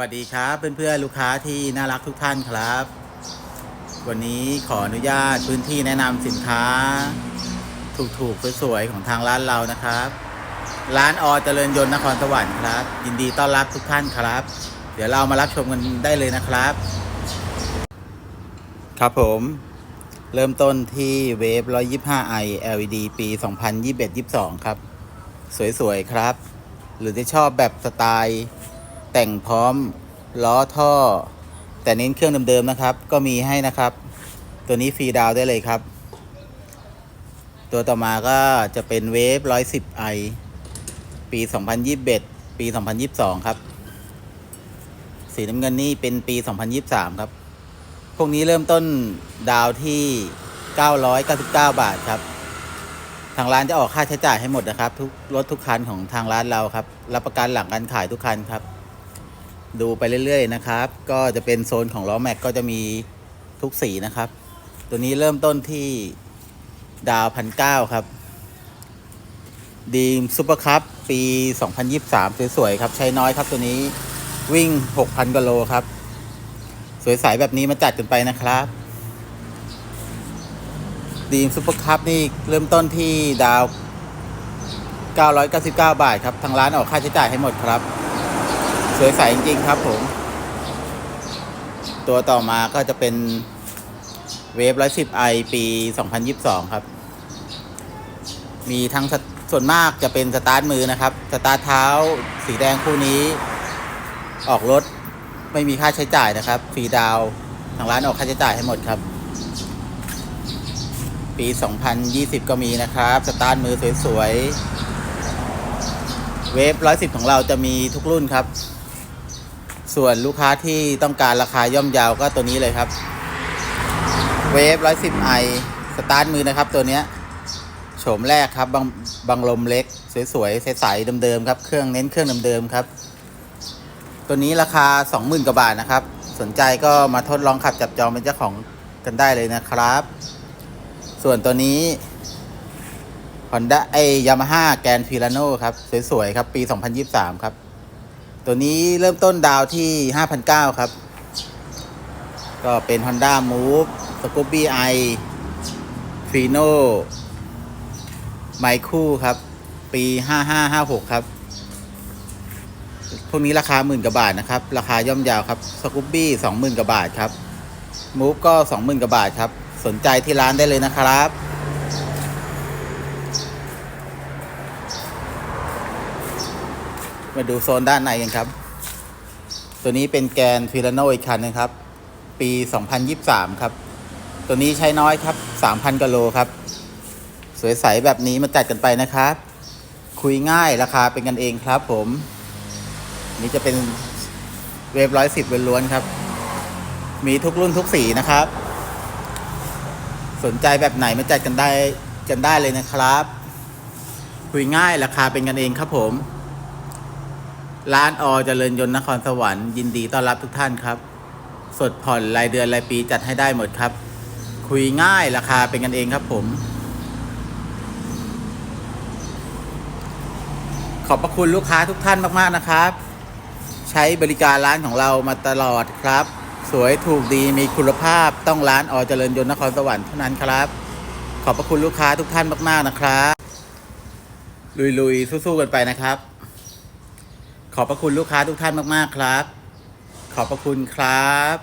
วัสดีครับเพื่อนๆลูกค้าที่น่ารักทุกท่านครับ วันนี้ขออนุญาตพื้นที่แนะนำสินค้า ถูกๆสวยๆของทางร้านเรานะครับ ร้านอเจริญยนต์นครสวรรค์ครับ ยินดีต้อนรับทุกท่านครับ เดี๋ยวเรามารับชมกันได้เลยนะครับ ครับผม เริ่มต้นที่เวฟ 125i LED ปี 2021-22 ครับ สวยๆครับ หรือที่ชอบแบบสไตล์ แต่งพร้อมล้อท่อ แต่เน้นเครื่องเดิมๆนะครับ ก็มีให้นะครับ ตัวนี้ฟรีดาวได้เลยครับ ตัวต่อมาก็จะเป็นเวฟ 110i ปี 2021 ปี 2022 ครับ สีน้ำเงินนี่เป็นปี 2023 ครับ พวกนี้เริ่มต้นดาวที่ 999 บาทครับ ทางร้านจะออกค่าใช้จ่ายให้หมดนะครับ ทุกรถทุกคันของทางร้านเราครับ รับประกันหลังการขายทุกคันครับ ดูไปเรื่อยๆนะครับ ก็จะเป็นโซนของล้อแม็กก็จะมีทุกสีนะครับ ตัวนี้เริ่มต้นที่ดาวพันเก้าครับ ดีมซูเปอร์คัพปี 2023 สวยๆครับ ใช้น้อยครับตัวนี้วิ่ง 6,000กิโลครับ สวยใสแบบนี้มาจัดกันไปนะครับ ดีมซูเปอร์คัพนี่เริ่มต้นที่ดาว 999 บาทครับ ทางร้านออกค่าใช้จ่ายให้หมดครับ สวยใสจริงๆครับผม ตัวต่อมาก็จะเป็นเวฟ110 i ปี 2022 ครับ มีทั้งส่วนมากจะเป็นสตาร์ทมือนะครับ สตาร์ทเท้า สีแดงคู่นี้ ออกรถไม่มีค่าใช้จ่ายนะครับ ฟรีดาวทางร้านออกค่าใช้จ่ายให้หมดครับ ปี 2020 ก็มีนะครับ สตาร์ทมือสวยๆ เวฟ110ของเราจะมีทุกรุ่นครับ ส่วนลูกค้าที่ต้องการราคาย่อมเยาวก็ตัวนี้เลยครับเวฟ 110i สตาร์ทมือนะครับตัวเนี้ยโฉมแรกครับบางบางลมเล็ก สวยๆใสๆเดิมๆครับเครื่องเน้นเครื่องเดิมๆครับ ตัวนี้ราคา 20,000กว่าบาทนะครับ สนใจก็มาทดลองขับจับจองเป็นเจ้าของกันได้เลยนะครับ ส่วนตัวนี้ Honda ไอยามาฮ่าแกนฟิลาโนครับ สวยๆครับ ปี 2023 ครับ ตัวนี้เริ่มต้นดาวที่ 5,900 ครับ ก็เป็น Honda Move Scoopy i Fino ไมคู่ครับ ปี 5556 ครับ พวกนี้ราคาหมื่นกว่าบาทนะครับ ราคาย่อมยาวครับสกูปบี้สองหมื่นกว่าบาทครับมูฟก็สองหมื่นกว่าบาทครับ สนใจที่ร้านได้เลยนะครับ มาดูโซนด้านในกันครับ ตัวนี้เป็นแกนฟิลาโนอีกคันหนึงครับ ปี 2023 ครับ ตัวนี้ใช้น้อยครับ 3,000กิโลครับ สวยใสแบบนี้มาจัดกันไปนะครับ คุยง่ายราคาเป็นกันเองครับผม นี่จะเป็นเวฟร้อยสิบล้วนครับ มีทุกรุ่นทุกสีนะครับ สนใจแบบไหนมาจัดกันได้กันได้เลยนะครับ คุยง่ายราคาเป็นกันเองครับผม ร้านอเจริญยนต์นครสวรรค์ยินดีต้อนรับทุกท่านครับ สดผ่อนรายเดือนรายปีจัดให้ได้หมดครับ คุยง่ายราคาเป็นกันเองครับผม ขอบพระคุณลูกค้าทุกท่านมากๆนะครับ ใช้บริการร้านของเรามาตลอดครับ สวยถูกดีมีคุณภาพต้องร้านอเจริญยนต์นครสวรรค์เท่านั้นครับ ขอบพระคุณลูกค้าทุกท่านมากๆนะครับ ลุยๆสู้ๆกันไปนะครับ ขอบพระคุณลูกค้าทุกท่านมาก ๆ ครับ ขอบพระคุณครับ